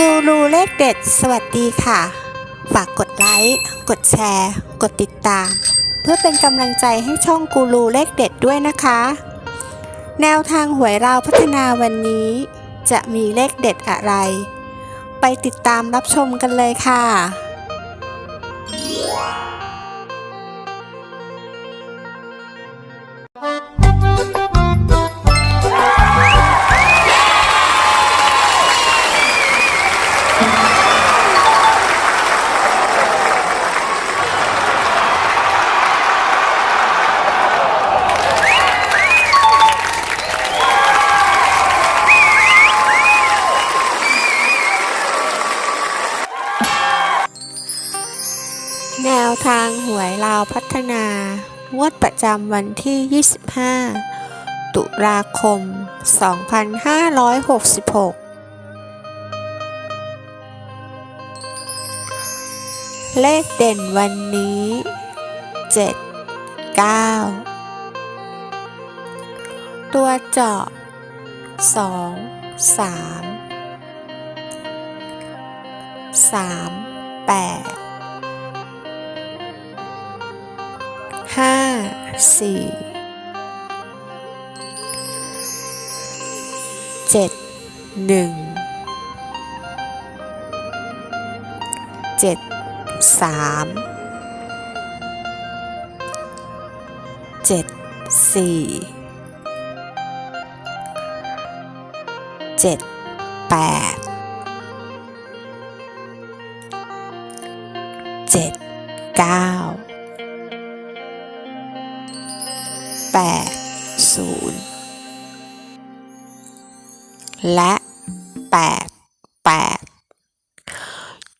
กูรูเลขเด็ด สวัสดีค่ะ ฝากกดไลค์ กดแชร์ กดติดตาม เพื่อเป็นกำลังใจให้ช่องกูรูเลขเด็ดด้วยนะคะ แนวทางหวยเราวพัฒนาวันนี้ จะมีเลขเด็ดอะไร ไปติดตามรับชมกันเลยค่ะ แนวทางหวยลาวพัฒนางวดประจำวันที่ 25 ตุลาคม 2566 เลขเด่นวันนี้ 7 9 ตัวเจาะ 2 3 3 8 ห้าสี่เจ็ดหนึ่งเจ็ดสามเจ็ดสี่เจ็ดแปดเจ็ดเก้า แปดศูนย์และแปดแปด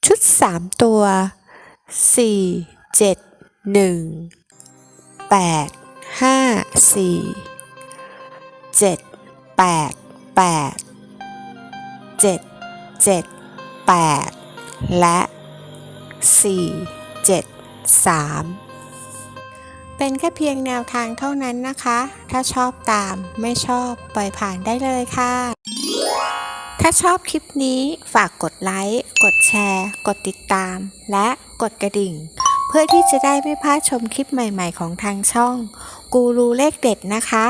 ชุดสามตัวสี่เจ็ดหนึ่งแปดห้าสี่เจ็ดแปดแปดเจ็ดเจ็ดแปดและสี่เจ็ดสาม เป็นแค่เพียงแนวทางเท่านั้นนะคะ ถ้าชอบตามไม่ชอบปล่อยผ่านได้เลยค่ะ ถ้าชอบคลิปนี้ฝากกดไลค์ กดแชร์ กดติดตาม และกดกระดิ่ง เพื่อที่จะได้ไม่พลาดชมคลิปใหม่ๆของทางช่อง กูรูเลขเด็ดนะคะ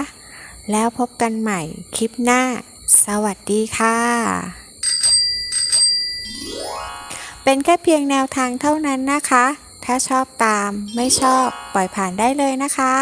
แล้วพบกันใหม่คลิปหน้า สวัสดีค่ะเป็นแค่เพียงแนวทางเท่านั้นนะคะ ถ้าชอบตามไม่ชอบปล่อยผ่านได้เลยนะคะ